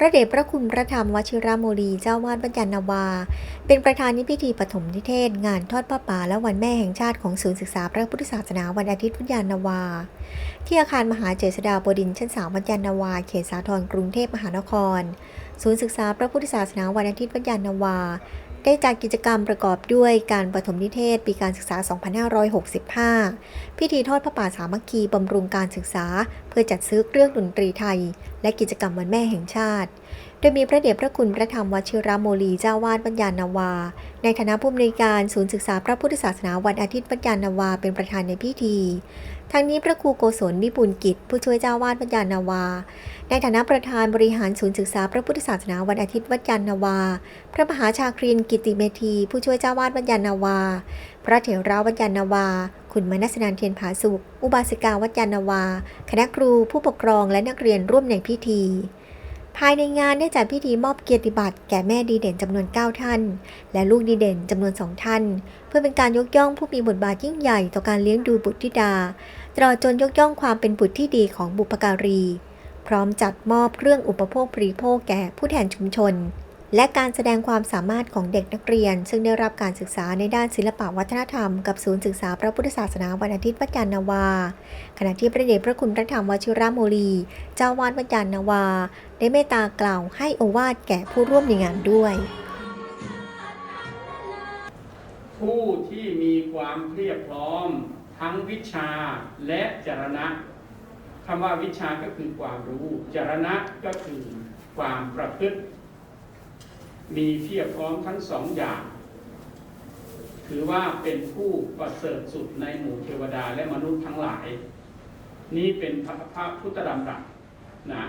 พระเดชพระคุณพระธรรมวชิรโมลีเจ้าวาดวัญญานนาวา เป็นประธานในพิธีปฐมนิเทศ งานทอดผ้าป่าและวันแม่แห่งชาติของศูนย์ศึกษาพระพุทธศาสนาวันอาทิตย์วัดยานนาวา ที่อาคารมหาเจษฎาบดินชั้นสามวัญญานนาวา เขตสาทรกรุงเทพมหานคร ศูนย์ศึกษาพระพุทธศาสนาวันอาทิตย์วัดยานนาวา ได้จัดกิจกรรมประกอบด้วยการปฐมนิเทศปีการศึกษา 2565 พิธีทอดพระป่าสามัคคีบำรุงการศึกษา เพื่อจัดซื้อเครื่องดนตรีไทย และกิจกรรมวันแม่แห่งชาติ โดยมีพระเดชพระคุณพระธรรมวชิรโมลีเจ้าวาดวัดยานาวา ในฐานะผู้อำนวยการศูนย์ศึกษาพระพุทธศาสนาวันอาทิตย์วัดยานาวาเป็นประธานในพิธี ทั้งนี้พระครูโกศลวิบูลกิจ ผู้ช่วยเจ้าวาดวัดยานาวา ในฐานะประธานบริหารศูนย์ศึกษาพระพุทธศาสนาวันอาทิตย์วัดยานนาวา พระมหาชาครินกิติเมธี ผู้ช่วยเจ้าวาดวัดยานนาวา พระเถระวัดยานนาวา คุณมนัสนานเทียนผาสุข อุบาสิกาวัดยานนาวา คณะครูผู้ปกครองและนักเรียนร่วมในพิธี ภายในงานได้จัดพิธีมอบเกียรติบัตรแก่แม่ดีเด่นจำนวน 9 ท่าน และลูกดีเด่นจำนวน 2 ท่าน เพื่อเป็นการยกย่องผู้มีบทบาทยิ่งใหญ่ต่อการเลี้ยงดูบุตรธิดาตลอดจนยกย่องความเป็นบุตรที่ดีของบุพการี พร้อมจัดมอบเครื่องอุปโภคบริโภคแก่ผู้แทนชุมชน และการแสดงความสามารถของเด็กนักเรียน ซึ่งได้รับการศึกษาในด้านศิลปวัฒนธรรมกับศูนย์ศึกษาพระพุทธศาสนาวันอาทิตย์วัดยานนาวา ขณะที่พระเดชพระคุณพระธรรมวชิรโมลี เจ้าวาดวัดยานนาวา ได้เมตตากล่าวให้โอวาทแก่ผู้ร่วมในงานด้วย ผู้ที่มีความเพียบพร้อม ทั้งวิชาและจรณะคำว่าวิชาก็คือความรู้ จรณะก็คือความประพฤติ มีเพียบพร้อมทั้งสองอย่าง ถือว่าเป็นผู้ประเสริฐสุดในหมู่เทวดาและมนุษย์ทั้งหลาย นี้เป็นพระพระพุทธดำรัสนะ